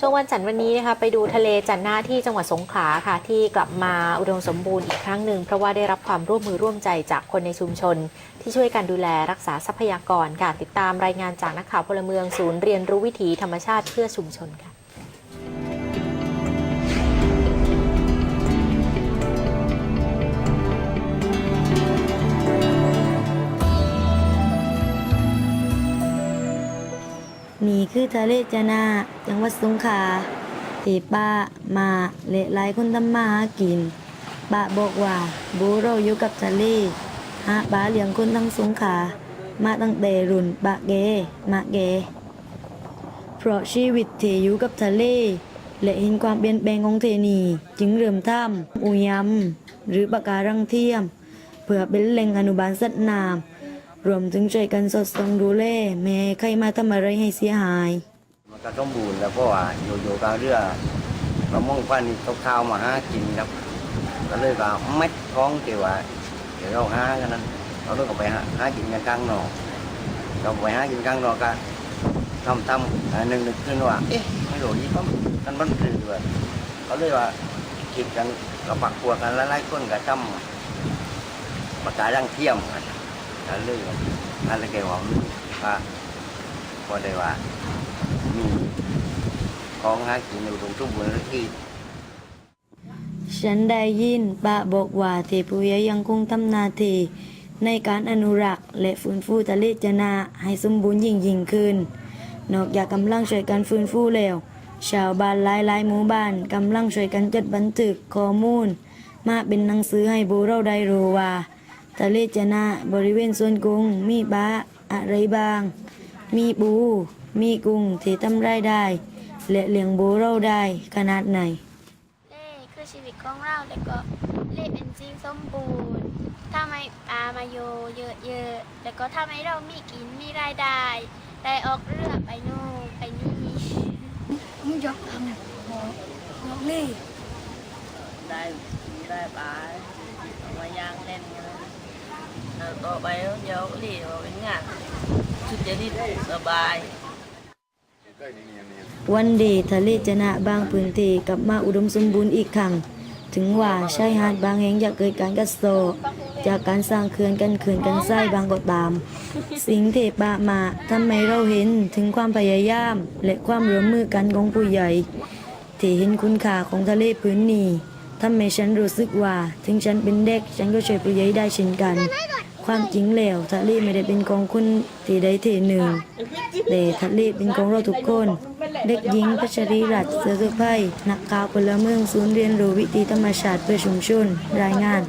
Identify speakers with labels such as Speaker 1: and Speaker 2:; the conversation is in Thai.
Speaker 1: ช่วงวันจันทร์วันนี้นะคะไปดูทะเลจันหน้าที่จังหวัดสงขลาค่ะ ที่กลับมาอุดมสมบูรณ์อีกครั้งหนึ่งเพราะว่าได้รับความร่วมมือร่วมใจจากคนในชุมชน ที่ช่วยกันดูแลรักษาทรัพยากรค่ะติดตามรายงานจากนักข่าวพลเมืองศูนย์เรียนรู้วิถีธรรมชาติเพื่อชุมชนค่ะ
Speaker 2: นี่คือทะเลจนาจังหวัดสงขลาที่ป้ามาเละหลายคนทำมาหากินป้าบอกว่าบูเราอยู่กับทะเลหาปลาเลี้ยงคนทั้งสงขลามาตั้งแต่รุ่นปะเกมาเกเพราะชีวิตที่อยู่กับทะเลและเห็นความเปลี่ยนแปลงของเทนีจึงเริ่มทำอุยำหรือปะการังเทียม เพื่อเป็นแหล่งอนุบาลสัตว์น้ำ รวมถึงช่วยกันสอดส่องดูแลแม่ให้ใครมาทำอะไรให้เสียหาย
Speaker 3: มันก็สมบูรณ์แล้วเพราะว่าอยู่อยู่กับเรือประมงพันธุ์ตกข้าวมาหากินครับก็เลยว่าเม็ดท้องที่ว่าเดี๋ยวเราหากันนั้นเราต้องไปหาหากินกันกลางนอกเราไปหากินกลางนอกก็ทำทำอันหนึ่งนึกขึ้นว่าเอ๊ะไม่รู้ยี่ปั๊มกันบ้านคือว่าเขาเลยว่าคิดกันก็ปักปัวกันหลายๆคนก็ทำปากกาดังเทียมกัน เลยอะไรแกว่าว่าพอได้ว่ามีของหากินอยู่ตรงทุกบนที่
Speaker 2: ฉันได้ยินป้าบอกว่าเทพุยยังคงทำนาทีในการอนุรักษ์ และฟื้นฟูทะเลจนาให้สมบูรณ์ยิ่งยิ่งขึ้น นอกจากกำลังช่วยกันฟื้นฟูแล้ว ชาวบ้านหลายหลายหมู่บ้านกำลังช่วยกันจดบันทึกข้อมูล มาเป็นหนังสือให้บูเราได้รู้ว่า ทะเลจนาบริเวณส่วนกรุงมีบ้าอะไรบ้าง มีปู มีกุ้งที่ทำรายได้ และเลี้ยงบูเราได้ขนาดไหน
Speaker 4: เล่คือชีวิตของเราแล้วก็เล่เป็นจริงสมบูรณ์ ถ้าไม่ปลามาโยเยอะๆแล้วก็ทำให้เรามีกินมีรายได้ได้ออกเรือไปนู่นไปนี่
Speaker 5: มึงอยากทำบอกบอกนี่
Speaker 6: ได้ได้ปลาเอามาย่างเล่นกันแล้ว ต่อไปเดี๋ยวรีบเอาเป็นงานชุดเจนิดสบาย
Speaker 2: วันดย์ทะเลจะนะบางพื้นที่กลับมาอุดมสมบูรณ์อีกครั้ง ถึงว่าชายหาดบางแห่งอยากเกิดการกัดเซจากการสร้างเขื่อนกันเขื่อนกันไส้บางก็ตาม สิ่งที่ปะมาทำให้เราเห็นถึงความพยายาม และความร่วมมือกันของผู้ใหญ่ที่เห็นคุณค่าของทะเลพื้นนี้ทำให้ฉันรู้สึกว่า ถึงฉันเป็นเด็ก ฉันก็ช่วยผู้ใหญ่ได้เช่นกัน ความจริงแล้วทะเลไม่ได้เป็นของคนทีใดทีหนึ่งแต่ทะเลเป็นของเราทุกคน เด็กหญิงพัชรีรัตน์เสือสุภัยนักข่าวพลเมืองศูนย์เรียนรู้วิถีธรรมชาติเพื่อชุมชนรายงาน